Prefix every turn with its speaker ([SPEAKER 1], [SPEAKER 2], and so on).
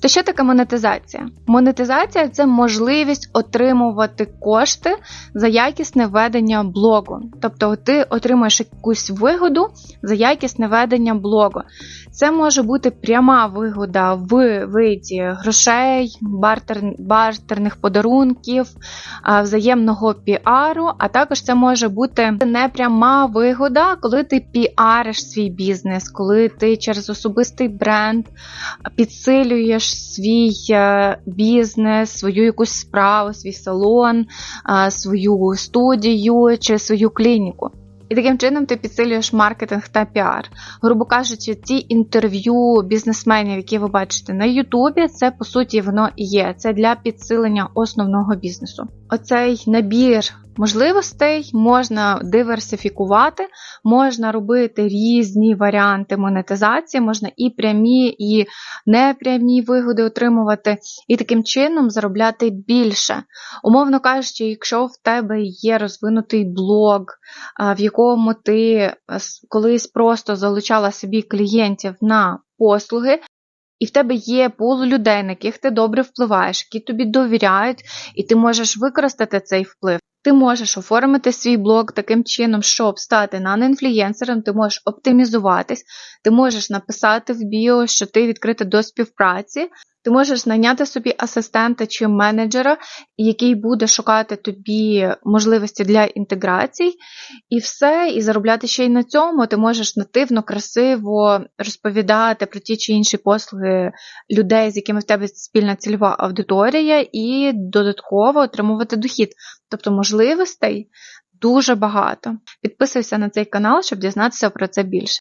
[SPEAKER 1] То що таке монетизація? Монетизація це можливість отримувати кошти за якісне ведення блогу. Тобто ти отримуєш якусь вигоду за якісне ведення блогу. Це може бути пряма вигода в виді грошей, бартер, бартерних подарунків, взаємного піару, а також це може бути непряма вигода, коли ти піариш свій бізнес, коли ти через особистий бренд підсилюєш свій е, бізнес, свою якусь справу, свій салон, свою студію чи свою клініку. І таким чином ти підсилюєш маркетинг та піар. Грубо кажучи, ті інтерв'ю бізнесменів, які ви бачите на Ютубі, це по суті воно і є. Це для підсилення основного бізнесу. Оцей набір можливостей можна диверсифікувати, можна робити різні варіанти монетизації, можна і прямі, і непрямі вигоди отримувати, і таким чином заробляти більше. Умовно кажучи, якщо в тебе є розвинутий блог, в якому ти колись просто залучала собі клієнтів на послуги. І в тебе є пул людей, на яких ти добре впливаєш, які тобі довіряють, і ти можеш використати цей вплив. Ти можеш оформити свій блог таким чином, щоб стати нан-інфлюєнсером, ти можеш оптимізуватись, ти можеш написати в біо, що ти відкрита до співпраці, ти можеш найняти собі асистента чи менеджера, який буде шукати тобі можливості для інтеграцій, і все, і заробляти ще й на цьому. Ти можеш нативно, красиво розповідати про ті чи інші послуги людей, з якими в тебе спільна цільова аудиторія, і додатково отримувати дохід. Тобто можливостей дуже багато. Підписуйся на цей канал, щоб дізнатися про це більше.